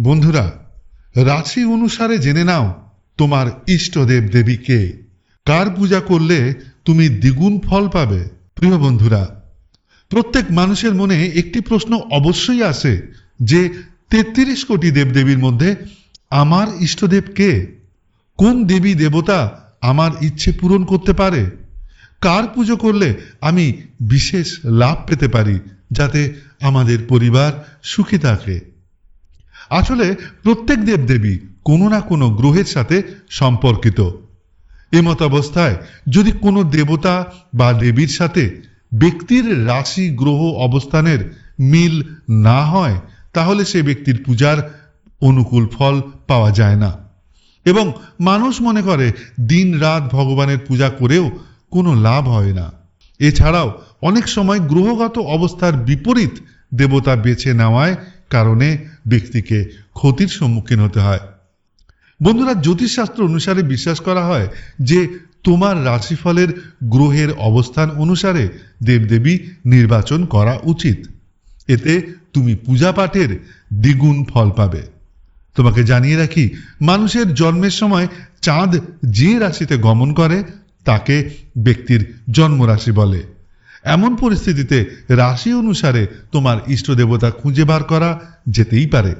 বন্ধুরা, রাশি অনুসারে জেনে নাও তোমার ইষ্টদেব দেবী কে। কার পূজা করলে তুমি দ্বিগুণ ফল পাবে? প্রিয় বন্ধুরা, প্রত্যেক মানুষের মনে একটি প্রশ্ন অবশ্যই আসে যে, তেত্রিশ কোটি দেবদেবীর মধ্যে আমার ইষ্টদেব কে? কোন দেবী দেবতা আমার ইচ্ছে পূরণ করতে পারে? কার পুজো করলে আমি বিশেষ লাভ পেতে পারি যাতে আমাদের পরিবার সুখী থাকে? প্রত্যেক দেবদেবী কোনো না কোনো গ্রহের সাথে সম্পর্কিত। এমত অবস্থায় যদি কোনো দেবতা বা দেবীর সাথে ব্যক্তির রাশি গ্রহ অবস্থানের মিল না হয়, তাহলে সে ব্যক্তির পূজার অনুকূল ফল পাওয়া যায় না। এবং মানুষ মনে করে দিন রাত ভগবানের পূজা করেও কোনো লাভ হয় না। এছাড়াও অনেক সময় গ্রহগত অবস্থার বিপরীত দেবতা বেছে নেওয়ায় কারণে ব্যক্তিকে ক্ষতির সম্মুখীন হতে হয়। বন্ধুরা, জ্যোতিষশাস্ত্র অনুসারে বিশ্বাস করা হয় যে তোমার রাশিফলের গ্রহের অবস্থান অনুসারে দেবদেবী নির্বাচন করা উচিত। এতে তুমি পূজা পাঠের দ্বিগুণ ফল পাবে। তোমাকে জানিয়ে রাখি, মানুষের জন্মের সময় চাঁদ যে রাশিতে গমন করে, তাকে ব্যক্তির জন্মরাশি বলে। এমন পরিস্থিতিতে রাশি অনুসারে তোমার ইষ্ট দেবতা খুঁজে বার করা যেতেই পারে।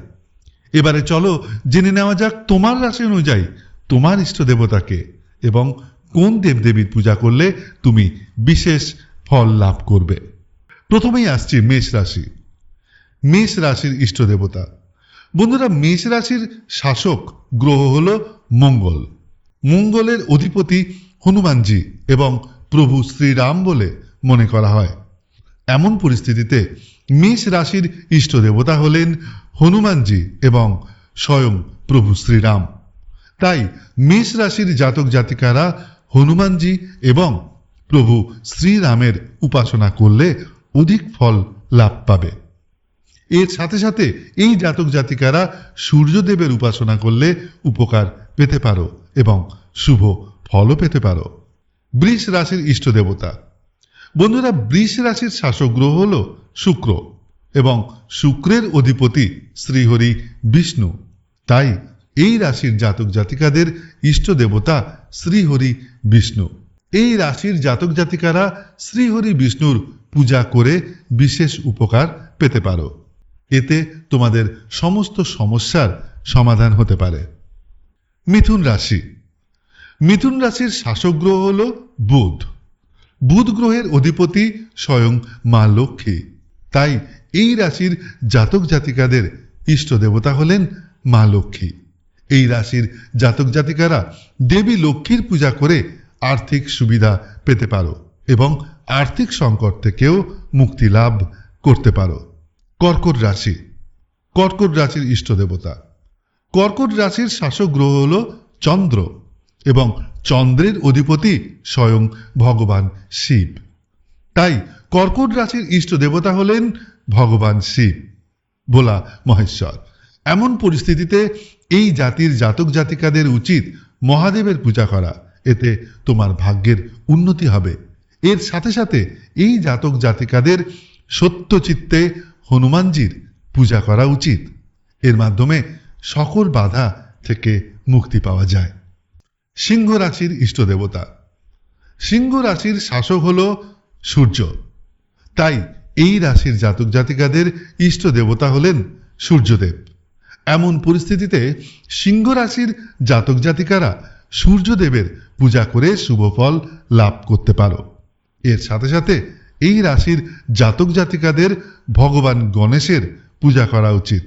এবারে চলো জেনে নেওয়া যাক তোমার রাশি অনুযায়ী তোমার ইষ্ট দেবতাকে এবং কোন দেবদেবীর পূজা করলে তুমি বিশেষ ফল লাভ করবে। প্রথমেই আসছি মেষ রাশি। মেষ রাশির ইষ্ট দেবতা বন্ধুরা, মেষ রাশির শাসক গ্রহ হল মঙ্গল। মঙ্গলের অধিপতি হনুমানজি এবং প্রভু শ্রীরাম বলে মনে করা হয়। এমন পরিস্থিতিতে মেষ রাশির ইষ্ট দেবতা হলেন হনুমানজি এবং স্বয়ং প্রভু শ্রীরাম। তাই মেষ রাশির জাতক জাতিকারা হনুমানজি এবং প্রভু শ্রীরামের উপাসনা করলে অধিক ফল লাভ পাবে। এর সাথে সাথে এই জাতক জাতিকারা সূর্যদেবের উপাসনা করলে উপকার পেতে পারো এবং শুভ ফলও পেতে পারো। বৃষ রাশির ইষ্ট দেবতা বন্ধুরা, বৃষ রাশির শাসক গ্রহ হল শুক্র এবং শুক্রের অধিপতি শ্রীহরি বিষ্ণু। তাই এই রাশির জাতক জাতিকাদের ইষ্ট দেবতা শ্রীহরি বিষ্ণু। এই রাশির জাতক জাতিকারা শ্রীহরি বিষ্ণুর পূজা করে বিশেষ উপকার পেতে পারো। এতে তোমাদের সমস্ত সমস্যার সমাধান হতে পারে। মিথুন রাশি। মিথুন রাশির শাসক গ্রহ হল বুধ। বুধ গ্রহের অধিপতি স্বয়ং মা লক্ষ্মী। তাই এই রাশির জাতক জাতিকাদের ইষ্ট দেবতা হলেন মা লক্ষ্মী। এই রাশির জাতক জাতিকারা দেবী লক্ষ্মীর পূজা করে আর্থিক সুবিধা পেতে পারো এবং আর্থিক সংকট থেকেও মুক্তি লাভ করতে পারো। কর্কট রাশি। কর্কট রাশির ইষ্ট দেবতা। কর্কট রাশির শাসক গ্রহ হল চন্দ্র। এবং চন্দ্রের অধিপতি স্বয়ং ভগবান শিব। তাই কর্কট রাশির ইষ্ট দেবতা হলেন ভগবান শিব। ভোলা মহেশ্বর, এমন পরিস্থিতিতে এই জাতির জাতক জাতিকাদের উচিত মহাদেবের পূজা করা। এতে তোমার ভাগ্যের উন্নতি হবে। এর সাথে সাথে এই জাতক জাতিকাদের সত্যচিত্তে হনুমানজির পূজা করা উচিত। এর মাধ্যমে সকল বাধা থেকে মুক্তি পাওয়া যায়। সিংহ রাশির ইষ্ট দেবতা। সিংহ রাশির শাসক হল সূর্য। তাই এই রাশির জাতক জাতিকাদের ইষ্ট দেবতা হলেন সূর্যদেব। এমন পরিস্থিতিতে সিংহ রাশির জাতক জাতিকারা সূর্যদেবের পূজা করে শুভ ফল লাভ করতে পারো। এর সাথে সাথে এই রাশির জাতক জাতিকাদের ভগবান গণেশের পূজা করা উচিত।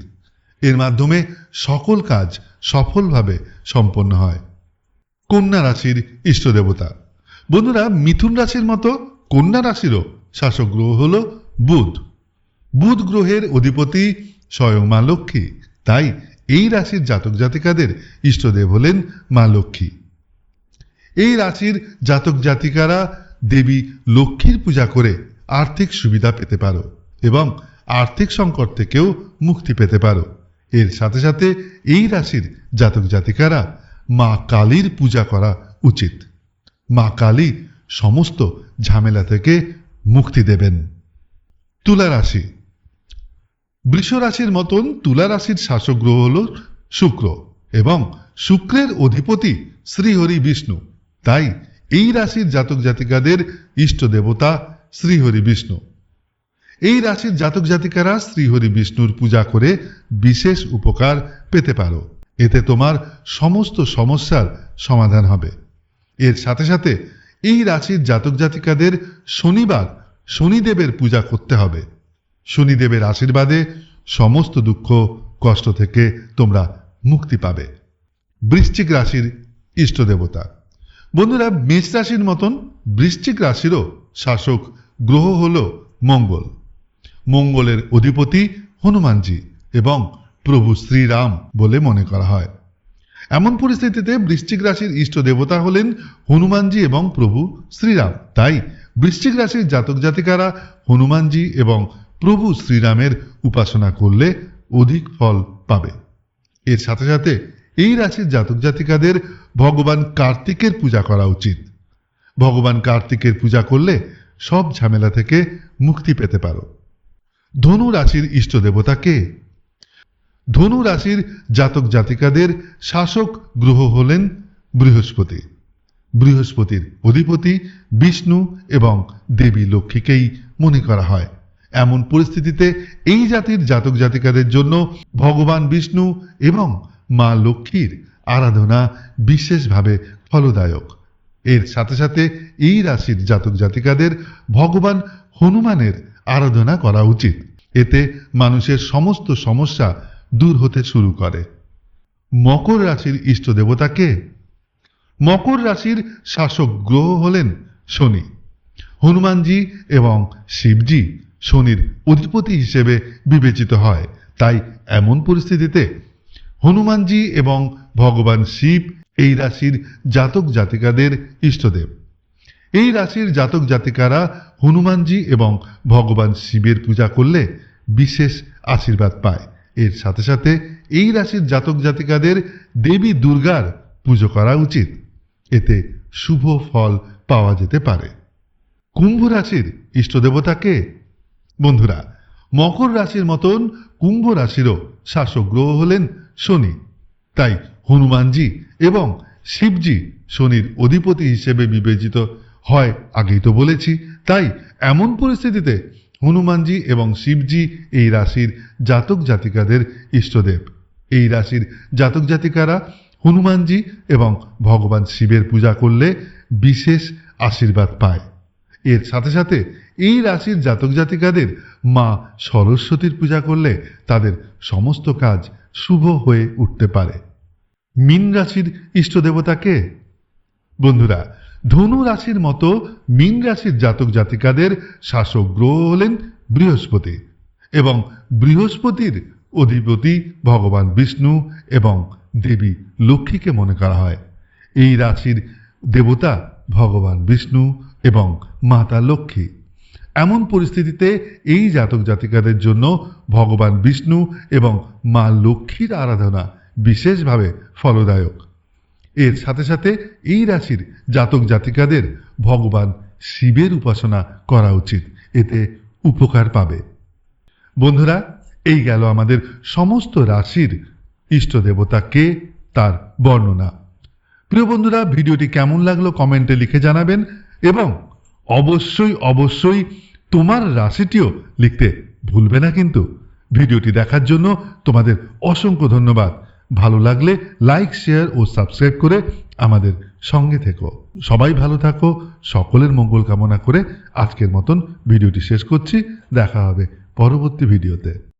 এর মাধ্যমে সকল কাজ সফলভাবে সম্পন্ন হয়। কন্যা রাশির ইষ্ট দেবতা। বন্ধুরা, মিথুন রাশির মতো কন্যা রাশিরও শাসক গ্রহ হল বুধ। বুধ গ্রহের অধিপতি স্বয়ং মা লক্ষ্মী। তাই এই রাশির জাতক জাতিকাদের ইষ্টদেব হলেন মা লক্ষ্মী। এই রাশির জাতক জাতিকারা দেবী লক্ষ্মীর পূজা করে আর্থিক সুবিধা পেতে পারো এবং আর্থিক সংকট থেকেও মুক্তি পেতে পারো। এর সাথে সাথে এই রাশির জাতক জাতিকারা মা কালীর পূজা করা উচিত। মা কালী সমস্ত ঝামেলা থেকে মুক্তি দেবেন। তুলা রাশি। বৃষ রাশির মতন তুলা রাশির শাসক গ্রহ হল শুক্র এবং শুক্রের অধিপতি শ্রীহরি বিষ্ণু। তাই এই রাশির জাতক জাতিকাদের ইষ্ট দেবতা শ্রীহরি বিষ্ণু। এই রাশির জাতক জাতিকারা শ্রীহরি বিষ্ণুর পূজা করে বিশেষ উপকার পেতে পারো। এতে তোমার সমস্ত সমস্যার সমাধান হবে। এর সাথে সাথে এই রাশির জাতক জাতিকাদের শনিবার শনিদেবের পূজা করতে হবে। শনিদেবের আশীর্বাদে সমস্ত দুঃখ, কষ্ট থেকে তোমরা মুক্তি পাবে। বৃশ্চিক রাশির ইষ্ট দেবতা। বন্ধুরা, মেষ রাশির মতন বৃশ্চিক রাশিরও শাসক গ্রহ হল মঙ্গল। মঙ্গলের অধিপতি হনুমানজি এবং প্রভু শ্রীরাম বলে মনে করা হয়। এমন পরিস্থিতিতে বৃশ্চিক রাশির ইষ্ট দেবতা হলেন হনুমানজি এবং প্রভু শ্রীরাম। তাই বৃশ্চিক রাশির জাতক জাতিকারা হনুমানজি এবং প্রভু শ্রীরামের উপাসনা করলে অধিক ফল পাবে। এর সাথে সাথে এই রাশির জাতক জাতিকাদের ভগবান কার্তিকের পূজা করা উচিত। ভগবান কার্তিকের পূজা করলে সব ঝামেলা থেকে মুক্তি পেতে পারো। ধনু রাশির ইষ্ট দেবতা কে ধনু রাশির জাতক জাতিকাদের শাসক গ্রহ হলেন বৃহস্পতি। বৃহস্পতির অধিপতি বিষ্ণু এবং দেবী লক্ষ্মীকেই মনে করা হয়। এমন পরিস্থিতিতে এই জাতির জাতক জাতিকাদের জন্য ভগবান বিষ্ণু এবং মা লক্ষ্মীর আরাধনা বিশেষভাবে ফলদায়ক। এর সাথে সাথে এই রাশির জাতক জাতিকাদের ভগবান হনুমানের আরাধনা করা উচিত। এতে মানুষের সমস্ত সমস্যা দূর হতে শুরু করে। মকর রাশির ইষ্ট দেবতা কে? মকর রাশির শাসক গ্রহ হলেন শনি। হনুমানজি এবং শিবজি শনির অধিপতি হিসেবে বিবেচিত হয়। তাই এমন পরিস্থিতিতে হনুমানজি এবং ভগবান শিব এই রাশির জাতক জাতিকাদের ইষ্টদেব। এই রাশির জাতক জাতিকারা হনুমানজি এবং ভগবান শিবের পূজা করলে বিশেষ আশীর্বাদ পায়। এর সাথে সাথে এই রাশির জাতক জাতিকাদের দেবী দুর্গার পুজো করা উচিত। এতে শুভ ফল পাওয়া যেতে পারে। কুম্ভ রাশির ইষ্টদেবতা কে বন্ধুরা, মকর রাশির মতন কুম্ভ রাশিরও শাসক গ্রহ হলেন শনি। তাই হনুমানজি এবং শিবজি শনির অধিপতি হিসেবে বিবেচিত হয় আগেই তো বলেছি। তাই এমন পরিস্থিতিতে হনুমানজি এবং শিবজি এই রাশির জাতক জাতিকাদের ইষ্টদেব। এই রাশির জাতক জাতিকারা হনুমানজি এবং ভগবান শিবের পূজা করলে বিশেষ আশীর্বাদ পায়। এর সাথে সাথে এই রাশির জাতক জাতিকাদের মা সরস্বতীর পূজা করলে তাদের সমস্ত কাজ শুভ হয়ে উঠতে পারে। মীন রাশির ইষ্ট দেবতা কে? বন্ধুরা ধনু রাশির মতো মীন রাশির জাতক জাতিকাদের শাসক গ্রহ হলেন বৃহস্পতি এবং বৃহস্পতির অধিপতি ভগবান বিষ্ণু এবং দেবী লক্ষ্মীকে মনে করা হয়। এই রাশির দেবতা ভগবান বিষ্ণু এবং মাতা লক্ষ্মী। এমন পরিস্থিতিতে এই জাতক জাতিকাদের জন্য ভগবান বিষ্ণু এবং মা লক্ষ্মীর আরাধনা বিশেষভাবে ফলদায়ক। এর সাথে সাথে এই রাশির জাতক জাতিকাদের ভগবান শিবের উপাসনা করা উচিত। এতে উপকার পাবে। বন্ধুরা, এই গেল আমাদের সমস্ত রাশির ইষ্ট দেবতা কে তার বর্ণনা। প্রিয় বন্ধুরা, ভিডিওটি কেমন লাগল কমেন্টে লিখে জানাবেন এবং অবশ্যই অবশ্যই তোমার রাশিটিও লিখতে ভুলবে না কিন্তু। ভিডিওটি দেখার জন্য তোমাদের অসংখ্য ধন্যবাদ। ভালো লাগলে লাইক শেয়ার ও সাবস্ক্রাইব করে আমাদের সঙ্গে থেকো। সবাই ভালো থাকো, সকলের মঙ্গল কামনা করে আজকের মতন ভিডিওটি শেষ করছি। দেখা হবে পরবর্তী ভিডিওতে।